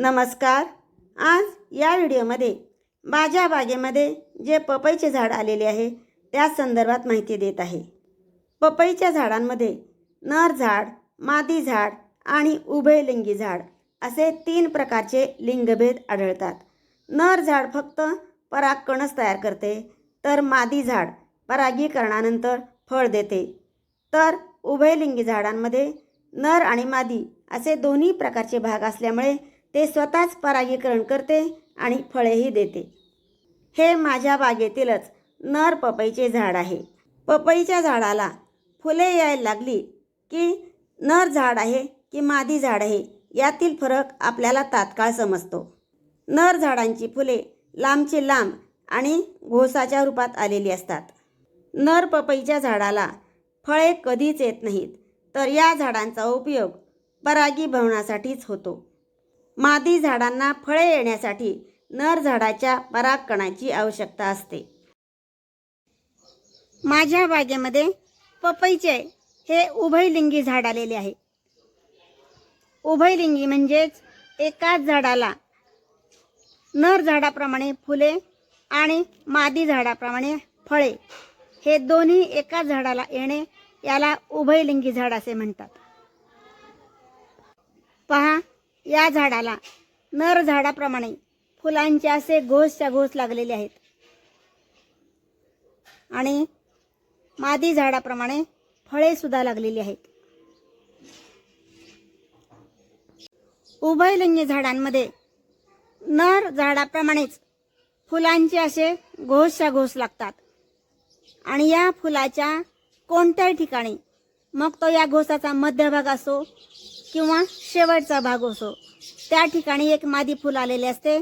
नमस्कार. आज या व्हिडिओमध्ये माझ्या बागेमध्ये जे पपईचे झाड आलेले आहे त्या संदर्भात माहिती देत आहे. पपईच्या झाडांमध्ये नर झाड मादी झाड आणि उभयलिंगी झाड असे तीन प्रकारचे लिंगभेद आढळतात. नर झाड फक्त परागकणच तयार करते तर मादी झाड परागीकरणानंतर फळ देते. तर उभयलिंगी झाडांमध्ये नर आणि मादी असे दोन्ही प्रकारचे भाग असल्यामुळे ते स्वतःच परागीकरण करते आणि फळेही देते. हे माझ्या बागेतीलच नर पपईचे झाड आहे. पपईच्या झाडाला फुले यायला लागली की नर झाड आहे की मादी झाड आहे यातील फरक आपल्याला तात्काळ समजतो. नर झाडांची फुले लांबची लांब आणि घोसाच्या रूपात आलेली असतात. नर पपईच्या झाडाला फळे कधीच येत नाहीत तर या झाडांचा उपयोग परागीभवनासाठीच होतो. मादी झाडांना फळे येण्यासाठी नर झाडाच्या परागकणाची आवश्यकता असते. माझ्या बागेमध्ये पपईचे हे उभयलिंगी झाड आलेले आहे. उभयलिंगी म्हणजेच एकाच झाडाला नर झाडाप्रमाणे फुले आणि मादी झाडाप्रमाणे फळे हे दोन्ही एकाच झाडाला येणे याला उभयलिंगी झाड असे म्हणतात. पहा या झाडाला नर झाडाप्रमाणे फुलांचे असे घोसच्या घोस लागलेले आहेत. आणि मादी झाडाप्रमाणे फळे सुद्धा लागलेली आहेत. उभयलिंगी झाडांमध्ये नर झाडाप्रमाणेच फुलांचे असे घोसच्या घोस लागतात. आणि या फुलाच्या कोणत्याही ठिकाणी मग तो या घोसाचा मध्यभाग असो किंवा शेवटचा भाग असो. त्या ठिकाणी एक मादी फुल आलेले असते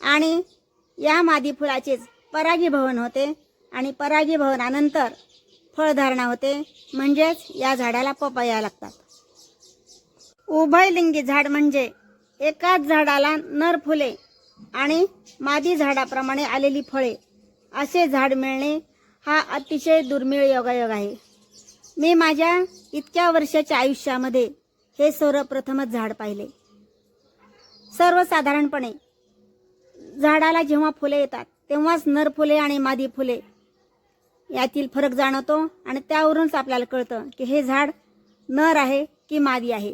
आणि या मादी फुलाचेच परागीभवन होते आणि परागीभवनानंतर फळधारणा होते. म्हणजेच या झाडाला पपया लागतात. उभयलिंगी झाड म्हणजे एकाच झाडाला नर फुले आणि मादी झाडाप्रमाणे आलेली फळे. असे झाड मिळणे हा अतिशय दुर्मिळ योगायोग आहे. मी माझ्या इतक्या वर्षाच्या आयुष्यामध्ये हे सर्वप्रथमच झाड पाहिले. सर्वसाधारणपणे झाडाला जेव्हा फुले येतात तेव्हाच नर फुले आणि मादी फुले. यातील फरक जाणवतो आणि त्यावरूनच आपल्याला कळतं की हे झाड नर आहे की मादी आहे.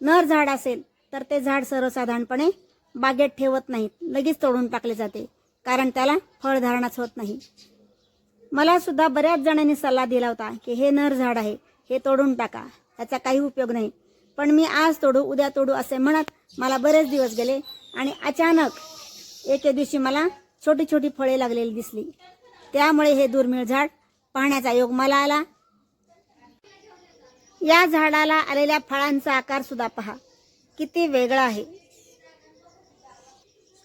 नर झाड असेल तर ते झाड सर्वसाधारणपणे बागेत ठेवत नाहीत लगेच तोडून टाकले जाते कारण त्याला फळधारणाच होत नाही. मला सुद्धा बऱ्याच जणांनी सल्ला दिला होता की हे नर झाड आहे हे तोडून टाका त्याचा काही उपयोग नाही. पण मी आज तोडू उद्या तोडू असे म्हणत मला बरेच दिवस गेले आणि अचानक एके दिवशी मला छोटी छोटी फळे लागलेली दिसली. त्यामुळे हे दुर्मिळ झाड पाहण्याचा योग मला आला. या झाडाला आलेल्या फळांचा आकार सुद्धा पहा. किती वेगळा आहे.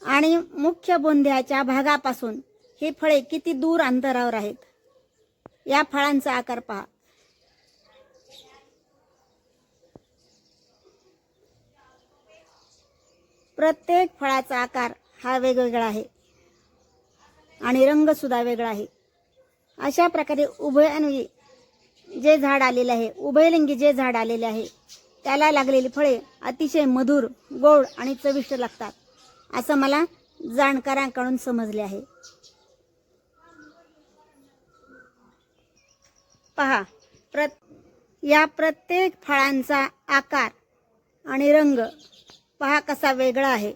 आणि मुख्य बोंध्याच्या भागापासून ही फळे किती दूर अंतरावर आहेत. या फळांचा आकार पहा. प्रत्येक फळाचा आकार हा वेगवेगळा आहे. आणि रंगसुद्धा वेगळा आहे. अशा प्रकारे उभयान्वयी जे झाड आलेले आहे उभयलिंगी जे झाड आलेले आहे त्याला लागलेली फळे अतिशय मधुर गोड आणि चविष्ट लागतात असं मला जाणकारांकडून समजले आहे. पहा प्र या प्रत्येक फळांचा आकार आणि रंग पहा कसा वेगळा आहे.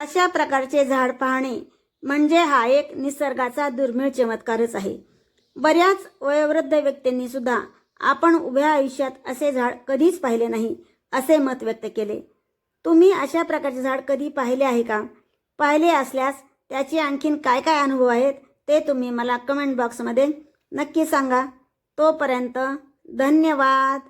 अशा प्रकारचे झाड पाहणे. म्हणजे हा एक निसर्गाचा दुर्मिळ चमत्कारच आहे. बऱ्याच वयोवृद्ध व्यक्तींनी सुद्धा आपण उभ्या आयुष्यात असे झाड कधीच पाहिले नाही असे मत व्यक्त केले. तुम्ही अशा प्रकारचे झाड कधी पाहिले आहे का? पाहिले असल्यास त्याचे आणखीन काय काय अनुभव आहेत ते तुम्ही मला कमेंट बॉक्समध्ये नक्की सांगा. तोपर्यंत धन्यवाद.